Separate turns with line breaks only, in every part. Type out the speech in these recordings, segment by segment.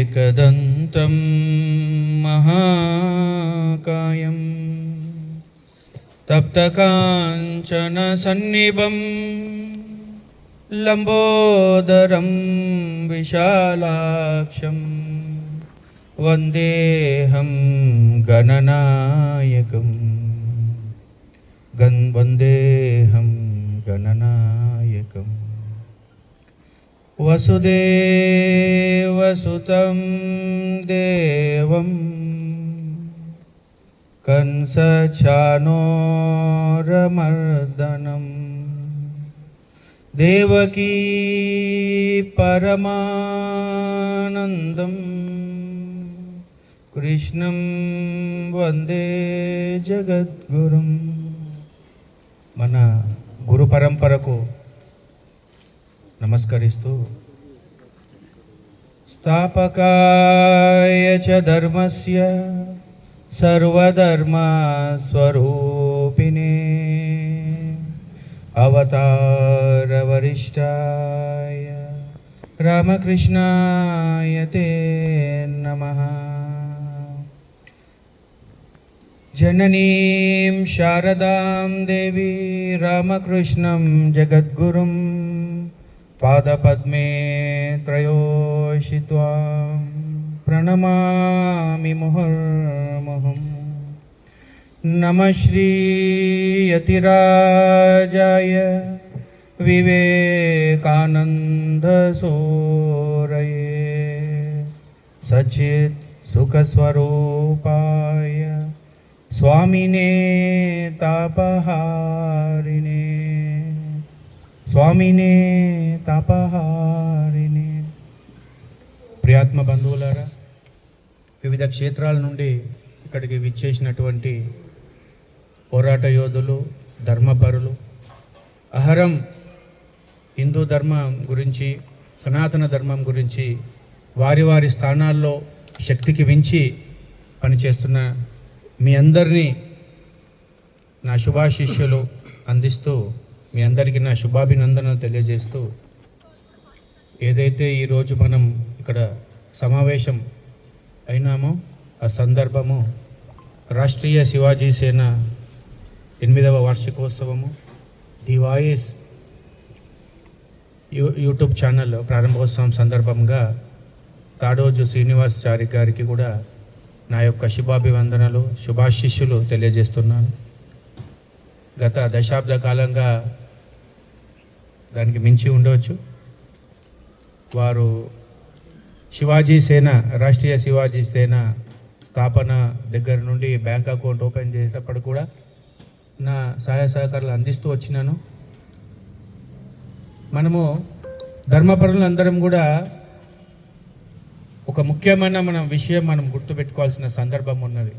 एकदन्तं महाकायं। तप्तकाञ्चनसन्निभं लम्बोदरं विशालाक्षं वन्देऽहं गणनायकम् गन् वन्देऽहं गणनायकम् वसुदेवसुतं देवं कंसचानोरमर्दनं देवकी परमानन्दं कृष्णं वन्दे జగద్గురుం మన గురు పరంపరకు ನಮಸ್ಕರಿಸ್ತು ಸ್ಥಾಪಕಾಯ ಚ ಧರ್ಮಸ್ಯ ಸರ್ವಧರ್ಮ ಸ್ವರೂಪಿಣೆ ಅವತಾರ ವರಿಷ್ಠಾಯ ರಾಮಕೃಷ್ಣಾಯ ತೇ ನಮಃ जननीं शारदां देवी रामकृष्णं जगद्गुरुम् पादपद्मे त्रयोषित्वां प्रणमामि मुहुर्मुहुम्। नमः श्रीयतिराजाय विवेकानन्दसोरये सचित् सुखस्वरूपाय स्वामिने तापहारिणे। स्वामिने తాపహారిణే ప్రియాత్మ బంధువులారా వివిధ క్షేత్రాల నుండి ఇక్కడికి విచ్చేసినటువంటి పోరాట యోధులు ధర్మపరులు అహరం హిందూ ధర్మం గురించి సనాతన ధర్మం గురించి వారి వారి స్థానాల్లో శక్తికి మించి పనిచేస్తున్న మీ అందరినీ నా శుభాశిష్యులు అందిస్తూ మీ అందరికీ నా శుభాభినందనలు తెలియజేస్తూ ఏదైతే ఈరోజు మనం ఇక్కడ సమావేశం అయినామో ఆ సందర్భము రాష్ట్రీయ శివాజీ సేన ఎనిమిదవ వార్షికోత్సవము the voice you YouTube channel ప్రారంభోత్సవం సందర్భంగా తాడోజు శ్రీనివాస్ చారి గారికి కూడా నా యొక్క శుభాభివందనలు శుభాశిష్యులు తెలియజేస్తున్నాను. గత దశాబ్ద కాలంగా దానికి మించి ఉండవచ్చు. వారు శివాజీ సేన రాష్ట్రీయ శివాజీ సేన స్థాపన దగ్గర నుండి బ్యాంక్ అకౌంట్ ఓపెన్ చేసేటప్పుడు కూడా నా సహాయ సహకారాలు అందిస్తూ వచ్చినాను. మనము ధర్మపరులు అందరం కూడా ఒక ముఖ్యమైన మన విషయం మనం గుర్తుపెట్టుకోవాల్సిన సందర్భం ఉన్నది.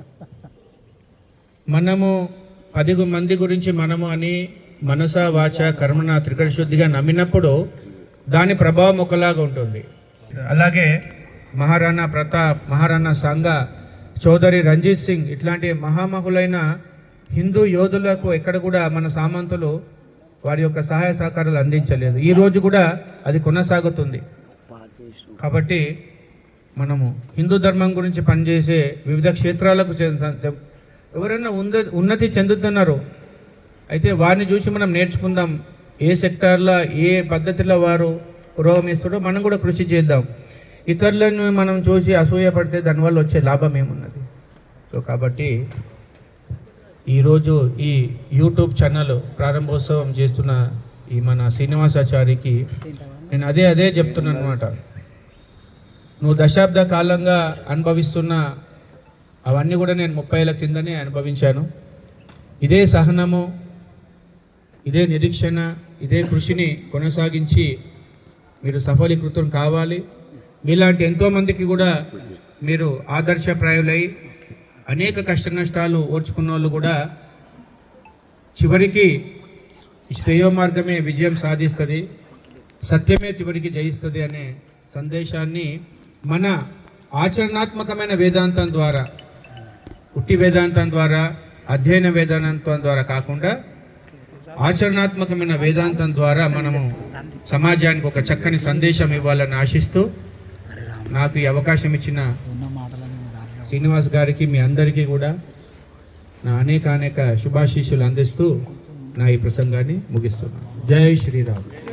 మనము పది మంది గురించి మనము అని మనస వాచ కర్మణ త్రికటశుద్ధిగా నమ్మినప్పుడు దాని ప్రభావం ఒకలాగా ఉంటుంది. అలాగే మహారాణా ప్రతాప్ మహారాణా సంఘ చౌదరి రంజిత్ సింగ్ ఇట్లాంటి మహామహులైన హిందూ యోధులకు ఎక్కడ కూడా మన సామంతులు వారి యొక్క సహాయ సహకారాలు అందించలేదు. ఈ రోజు కూడా అది కొనసాగుతుంది. కాబట్టి మనము హిందూ ధర్మం గురించి పనిచేసే వివిధ క్షేత్రాలకు ఎవరైనా ఉంద ఉన్నతి చెందుతున్నారు. అయితే వారిని చూసి మనం నేర్చుకుందాం. ఏ సెక్టార్లో ఏ పద్ధతిలో వారు పురోగమిస్తాడో మనం కూడా కృషి చేద్దాం. ఇతరులను మనం చూసి అసూయపడితే దానివల్ల వచ్చే లాభం ఏమున్నది? సో కాబట్టి ఈరోజు ఈ యూట్యూబ్ ఛానల్ ప్రారంభోత్సవం చేస్తున్న ఈ మన శ్రీనివాసాచారికి నేను అదే అదే చెప్తున్నాను అనమాట నువ్వు దశాబ్ద కాలంగా అనుభవిస్తున్న అవన్నీ కూడా నేను ముప్పై ఏళ్ళ కిందనే అనుభవించాను. ఇదే సహనము ఇదే నిరీక్షణ ఇదే కృషిని కొనసాగించి మీరు సఫలీకృతం కావాలి. మీలాంటి ఎంతోమందికి కూడా మీరు ఆదర్శప్రాయులై అనేక కష్ట నష్టాలు ఓర్చుకున్న వాళ్ళు కూడా చివరికి శ్రేయో మార్గమే విజయం సాధిస్తుంది. సత్యమే చివరికి జయిస్తుంది అనే సందేశాన్ని మన ఆచరణాత్మకమైన వేదాంతం ద్వారా ఉట్టి వేదాంతం ద్వారా అధ్యయన వేదాంతం ద్వారా కాకుండా ఆచరణాత్మకమైన వేదాంతం ద్వారా మనము సమాజానికి ఒక చక్కని సందేశం ఇవ్వాలని ఆశిస్తూ నాకు ఈ అవకాశం ఇచ్చిన శ్రీనివాస్ గారికి మీ అందరికీ కూడా నా అనేక అనేక శుభాశీస్సులు అందిస్తూ నా ఈ ప్రసంగాన్ని ముగిస్తున్నాను. జై శ్రీరామ్.